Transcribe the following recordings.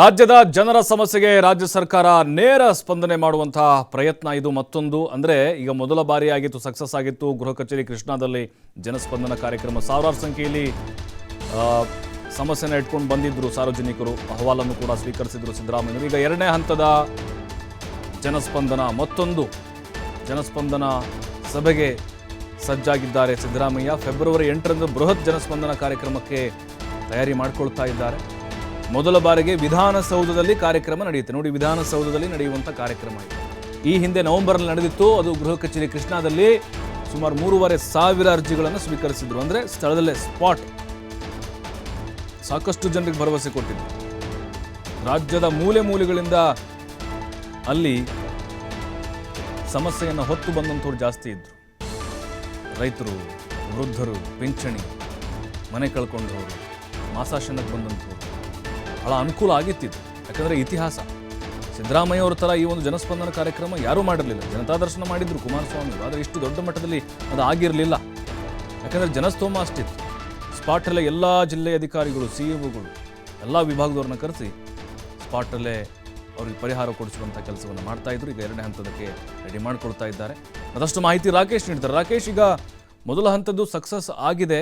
ರಾಜ್ಯದ ಜನರ ಸಮಸ್ಯೆಗೆ ರಾಜ್ಯ ಸರ್ಕಾರ ನೇರ ಸ್ಪಂದನೆ ಮಾಡುವಂತಹ ಪ್ರಯತ್ನ ಇದು ಮತ್ತೊಂದು. ಅಂದರೆ ಈಗ ಮೊದಲ ಬಾರಿಯಾಗಿತ್ತು ಸಕ್ಸಸ್ ಆಗಿತ್ತು. ಗೃಹ ಕಚೇರಿ ಕೃಷ್ಣಾದಲ್ಲಿ ಜನಸ್ಪಂದನ ಕಾರ್ಯಕ್ರಮ ಸಾವಿರಾರು ಸಂಖ್ಯೆಯಲ್ಲಿ ಸಮಸ್ಯೆನ ಇಟ್ಕೊಂಡು ಬಂದಿದ್ದರು ಸಾರ್ವಜನಿಕರು. ಅಹವಾಲನ್ನು ಕೂಡ ಸ್ವೀಕರಿಸಿದ್ರು ಸಿದ್ದರಾಮಯ್ಯರು ಈಗ ಎರಡನೇ ಹಂತದ ಜನಸ್ಪಂದನ ಮತ್ತೊಂದು. ಜನಸ್ಪಂದನ ಸಭೆಗೆ ಸಜ್ಜಾಗಿದ್ದಾರೆ ಸಿದ್ದರಾಮಯ್ಯ. ಫೆಬ್ರವರಿ ಎಂಟರಂದು ಬೃಹತ್ ಜನಸ್ಪಂದನ ಕಾರ್ಯಕ್ರಮಕ್ಕೆ ತಯಾರಿ ಮಾಡಿಕೊಳ್ತಾ ಇದ್ದಾರೆ. ಮೊದಲ ಬಾರಿಗೆ ವಿಧಾನಸೌಧದಲ್ಲಿ ಕಾರ್ಯಕ್ರಮ ನಡೆಯುತ್ತೆ. ನೋಡಿ, ವಿಧಾನಸೌಧದಲ್ಲಿ ನಡೆಯುವಂಥ ಕಾರ್ಯಕ್ರಮ ಇದೆ. ಈ ಹಿಂದೆ ನವೆಂಬರ್ನಲ್ಲಿ ನಡೆದಿತ್ತು. ಅದು ಗೃಹ ಕಚೇರಿ ಕೃಷ್ಣಾದಲ್ಲಿ ಸುಮಾರು ಮೂರುವರೆ ಸಾವಿರ ಅರ್ಜಿಗಳನ್ನು ಸ್ವೀಕರಿಸಿದ್ರು. ಅಂದರೆ ಸ್ಥಳದಲ್ಲೇ ಸ್ಪಾಟ್. ಸಾಕಷ್ಟು ಜನರಿಗೆ ಭರವಸೆ ಕೊಟ್ಟಿದ್ರು ರಾಜ್ಯದ ಮೂಲೆ ಮೂಲೆಗಳಿಂದ ಅಲ್ಲಿ ಸಮಸ್ಯೆಯನ್ನು ಹೊತ್ತು ಬಂದಂಥವ್ರು ಜಾಸ್ತಿ ಇದ್ದರು ರೈತರು, ವೃದ್ಧರು, ಪಿಂಚಣಿ, ಮನೆ ಕಳ್ಕೊಂಡವರು, ಮಾಸಾಶನಕ್ಕೆ ಬಂದಂಥವ್ರು. ಬಹಳ ಅನುಕೂಲ ಆಗಿತ್ತಿದ್ದು ಯಾಕಂದರೆ ಇತಿಹಾಸ. ಸಿದ್ದರಾಮಯ್ಯ ಅವರ ಥರ ಈ ಒಂದು ಜನಸ್ಪಂದನ ಕಾರ್ಯಕ್ರಮ ಯಾರೂ ಮಾಡಿರಲಿಲ್ಲ. ಜನತಾ ದರ್ಶನ ಮಾಡಿದ್ರು ಕುಮಾರಸ್ವಾಮಿ. ಆದರೆ ಇಷ್ಟು ದೊಡ್ಡ ಮಟ್ಟದಲ್ಲಿ ಅದು ಆಗಿರಲಿಲ್ಲ. ಯಾಕಂದರೆ ಜನಸ್ತೋಮ ಅಷ್ಟಿತ್ತು. ಸ್ಪಾಟಲ್ಲೇ ಎಲ್ಲ ಜಿಲ್ಲೆಯ ಅಧಿಕಾರಿಗಳು, ಸಿ ಒಗಳು ಎಲ್ಲ ವಿಭಾಗದವ್ರನ್ನ ಕರೆಸಿ ಸ್ಪಾಟಲ್ಲೇ ಅವ್ರಿಗೆ ಪರಿಹಾರ ಕೊಡಿಸುವಂಥ ಕೆಲಸವನ್ನು ಮಾಡ್ತಾ ಇದ್ರು. ಈಗ ಎರಡನೇ ಹಂತದಕ್ಕೆ ರೆಡಿ ಮಾಡಿಕೊಳ್ತಾ ಇದ್ದಾರೆ. ಅದಷ್ಟು ಮಾಹಿತಿ ರಾಕೇಶ್ ನೀಡ್ತಾರೆ. ರಾಕೇಶ್, ಈಗ ಮೊದಲ ಹಂತದ್ದು ಸಕ್ಸಸ್ ಆಗಿದೆ.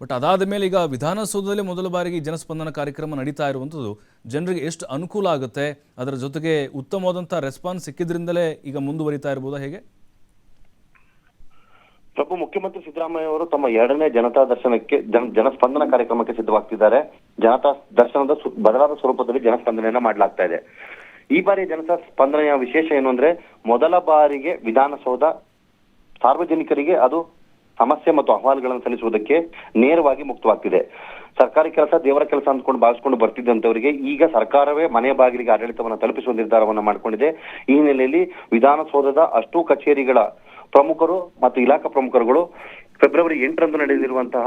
ಬಟ್ ಅದಾದ ಮೇಲೆ ಈಗ ವಿಧಾನಸೌಧದಲ್ಲಿ ಮೊದಲ ಬಾರಿಗೆ ಜನಸ್ಪಂದನ ಕಾರ್ಯಕ್ರಮ ನಡೀತಾ ಇರುವಂಥದ್ದು ಜನರಿಗೆ ಎಷ್ಟು ಅನುಕೂಲ ಆಗುತ್ತೆ, ಅದರ ಜೊತೆಗೆ ಉತ್ತಮವಾದಂಥ ರೆಸ್ಪಾನ್ಸ್ ಸಿಕ್ಕಿದ್ರಿಂದಲೇ ಈಗ ಮುಂದುವರಿತಾ ಇರ್ಬೋದಾ ಹೇಗೆ? ಪ್ರಭು, ಮುಖ್ಯಮಂತ್ರಿ ಸಿದ್ದರಾಮಯ್ಯ ಅವರು ತಮ್ಮ ಎರಡನೇ ಜನತಾ ದರ್ಶನಕ್ಕೆ ಜನ, ಜನಸ್ಪಂದನ ಕಾರ್ಯಕ್ರಮಕ್ಕೆ ಸಿದ್ಧವಾಗ್ತಿದ್ದಾರೆ. ಜನತಾ ದರ್ಶನದ ಬದಲಾದ ಸ್ವರೂಪದಲ್ಲಿ ಜನಸ್ಪಂದನೆಯನ್ನ ಮಾಡಲಾಗ್ತಾ ಇದೆ. ಈ ಬಾರಿ ಜನತಾ ಸ್ಪಂದನೆಯ ವಿಶೇಷ ಏನು ಮೊದಲ ಬಾರಿಗೆ ವಿಧಾನಸೌಧ ಸಾರ್ವಜನಿಕರಿಗೆ ಅದು ಸಮಸ್ಯೆ ಮತ್ತು ಅಹವಾಲುಗಳನ್ನು ಸಲ್ಲಿಸುವುದಕ್ಕೆ ನೇರವಾಗಿ ಮುಕ್ತವಾಗ್ತಿದೆ. ಸರ್ಕಾರಿ ಕೆಲಸ ದೇವರ ಕೆಲಸ ಅಂದ್ಕೊಂಡು ಭಾವಿಸ್ಕೊಂಡು ಬರ್ತಿದ್ದಂತವರಿಗೆ ಈಗ ಸರ್ಕಾರವೇ ಮನೆ ಬಾಗಿಲಿಗೆ ಆಡಳಿತವನ್ನು ತಲುಪಿಸುವ ನಿರ್ಧಾರವನ್ನು ಮಾಡಿಕೊಂಡಿದೆ. ಈ ಹಿನ್ನೆಲೆಯಲ್ಲಿ ವಿಧಾನಸೌಧದ ಅಷ್ಟೂ ಕಚೇರಿಗಳ ಪ್ರಮುಖರು ಮತ್ತು ಇಲಾಖಾ ಪ್ರಮುಖರುಗಳು ಫೆಬ್ರವರಿ ಎಂಟರಂದು ನಡೆದಿರುವಂತಹ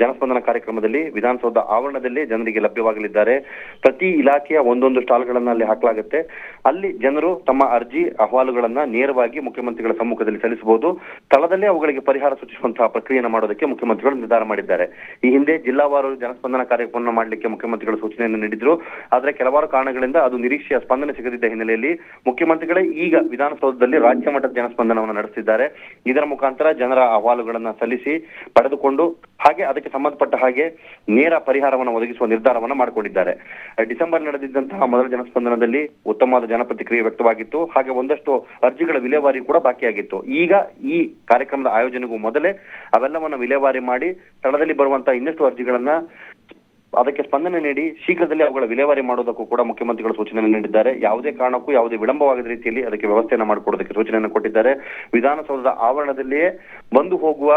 ಜನಸ್ಪಂದನ ಕಾರ್ಯಕ್ರಮದಲ್ಲಿ ವಿಧಾನಸೌಧ ಆವರಣದಲ್ಲಿ ಜನರಿಗೆ ಲಭ್ಯವಾಗಲಿದ್ದಾರೆ. ಪ್ರತಿ ಇಲಾಖೆಯ ಒಂದೊಂದು ಸ್ಟಾಲ್ಗಳನ್ನ ಅಲ್ಲಿ ಹಾಕಲಾಗುತ್ತೆ. ಅಲ್ಲಿ ಜನರು ತಮ್ಮ ಅರ್ಜಿ, ಅಹವಾಲುಗಳನ್ನ ನೇರವಾಗಿ ಮುಖ್ಯಮಂತ್ರಿಗಳ ಸಮ್ಮುಖದಲ್ಲಿ ಸಲ್ಲಿಸಬಹುದು. ಸ್ಥಳದಲ್ಲೇ ಅವುಗಳಿಗೆ ಪರಿಹಾರ ಸೂಚಿಸುವಂತಹ ಪ್ರಕ್ರಿಯೆಯನ್ನು ಮಾಡೋದಕ್ಕೆ ಮುಖ್ಯಮಂತ್ರಿಗಳು ನಿರ್ಧಾರ ಮಾಡಿದ್ದಾರೆ. ಈ ಹಿಂದೆ ಜಿಲ್ಲಾವಾರು ಜನಸ್ಪಂದನ ಕಾರ್ಯಕ್ರಮವನ್ನು ಮಾಡಲಿಕ್ಕೆ ಮುಖ್ಯಮಂತ್ರಿಗಳು ಸೂಚನೆಯನ್ನು ನೀಡಿದ್ರು. ಆದರೆ ಕೆಲವಾರು ಕಾರಣಗಳಿಂದ ಅದು ನಿರೀಕ್ಷೆಯ ಸ್ಪಂದನೆ ಸಿಗದಿದ್ದ ಹಿನ್ನೆಲೆಯಲ್ಲಿ ಮುಖ್ಯಮಂತ್ರಿಗಳೇ ಈಗ ವಿಧಾನಸೌಧದಲ್ಲಿ ರಾಜ್ಯ ಮಟ್ಟದ ಜನಸ್ಪಂದನವನ್ನು ನಡೆಸಿದ್ದಾರೆ ಇದರ ಮುಖಾಂತರ ಜನರ ಅಹವಾಲುಗಳನ್ನ ಸಲ್ಲಿಸಿ ಪಡೆದುಕೊಂಡು ಹಾಗೆ ಅದಕ್ಕೆ ಸಂಬಂಧಪಟ್ಟ ಹಾಗೆ ನೇರ ಪರಿಹಾರವನ್ನು ಒದಗಿಸುವ ನಿರ್ಧಾರವನ್ನು ಮಾಡಿಕೊಂಡಿದ್ದಾರೆ. ಡಿಸೆಂಬರ್ ನಡೆದಿದ್ದಂತಹ ಮೊದಲ ಜನಸ್ಪಂದನದಲ್ಲಿ ಉತ್ತಮವಾದ ಜನಪ್ರತಿಕ್ರಿಯೆ ವ್ಯಕ್ತವಾಗಿತ್ತು. ಹಾಗೆ ಒಂದಷ್ಟು ಅರ್ಜಿಗಳ ವಿಲೇವಾರಿ ಕೂಡ ಬಾಕಿಯಾಗಿತ್ತು. ಈಗ ಈ ಕಾರ್ಯಕ್ರಮದ ಆಯೋಜನೆಗೂ ಮೊದಲೇ ಅವೆಲ್ಲವನ್ನ ವಿಲೇವಾರಿ ಮಾಡಿ ಸ್ಥಳದಲ್ಲಿ ಬರುವಂತಹ ಇನ್ನಷ್ಟು ಅರ್ಜಿಗಳನ್ನ ಅದಕ್ಕೆ ಸ್ಪಂದನೆ ನೀಡಿ ಶೀಘ್ರದಲ್ಲಿ ಅವುಗಳ ವಿಲೇವಾರಿ ಮಾಡೋದಕ್ಕೂ ಕೂಡ ಮುಖ್ಯಮಂತ್ರಿಗಳು ಸೂಚನೆ ನೀಡಿದ್ದಾರೆ. ಯಾವುದೇ ಕಾರಣಕ್ಕೂ ಯಾವುದೇ ವಿಳಂಬವಾಗದ ರೀತಿಯಲ್ಲಿ ಅದಕ್ಕೆ ವ್ಯವಸ್ಥೆಯನ್ನು ಮಾಡಿಕೊಡೋದಕ್ಕೆ ಸೂಚನೆಯನ್ನು ಕೊಟ್ಟಿದ್ದಾರೆ. ವಿಧಾನಸೌಧದ ಆವರಣದಲ್ಲಿಯೇ ಬಂದು ಹೋಗುವ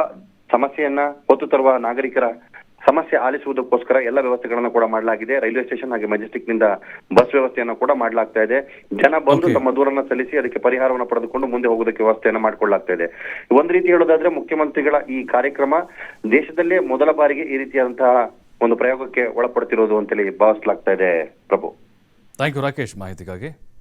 ಸಮಸ್ಯೆಯನ್ನ ಹೊತ್ತು ತರುವ ನಾಗರಿಕರ ಸಮಸ್ಯೆ ಆಲಿಸುವುದಕ್ಕೋಸ್ಕರ ಎಲ್ಲ ವ್ಯವಸ್ಥೆಗಳನ್ನು ಕೂಡ ಮಾಡಲಾಗಿದೆ. ರೈಲ್ವೆ ಸ್ಟೇಷನ್ ಹಾಗೆ ಮೆಜೆಸ್ಟಿಕ್ನಿಂದ ಬಸ್ ವ್ಯವಸ್ಥೆಯನ್ನು ಕೂಡ ಮಾಡಲಾಗ್ತಾ ಇದೆ. ಜನ ಬಂದು ತಮ್ಮ ದೂರನ್ನ ಸಲ್ಲಿಸಿ ಅದಕ್ಕೆ ಪರಿಹಾರವನ್ನು ಪಡೆದುಕೊಂಡು ಮುಂದೆ ಹೋಗೋದಕ್ಕೆ ವ್ಯವಸ್ಥೆಯನ್ನು ಮಾಡಿಕೊಳ್ಳಲಾಗ್ತಾ ಇದೆ. ಒಂದ್ ರೀತಿ ಹೇಳೋದಾದ್ರೆ ಮುಖ್ಯಮಂತ್ರಿಗಳ ಈ ಕಾರ್ಯಕ್ರಮ ದೇಶದಲ್ಲೇ ಮೊದಲ ಬಾರಿಗೆ ಈ ರೀತಿಯಾದಂತಹ ಒಂದು ಪ್ರಯೋಗಕ್ಕೆ ಒಳಪಡ್ತಿರೋದು ಅಂತೇಳಿ ಭಾವಿಸಲಾಗ್ತಾ ಇದೆ. ಪ್ರಭು. ಥ್ಯಾಂಕ್ ಯು ರಾಕೇಶ್ ಮಾಹಿತಿಗಾಗಿ.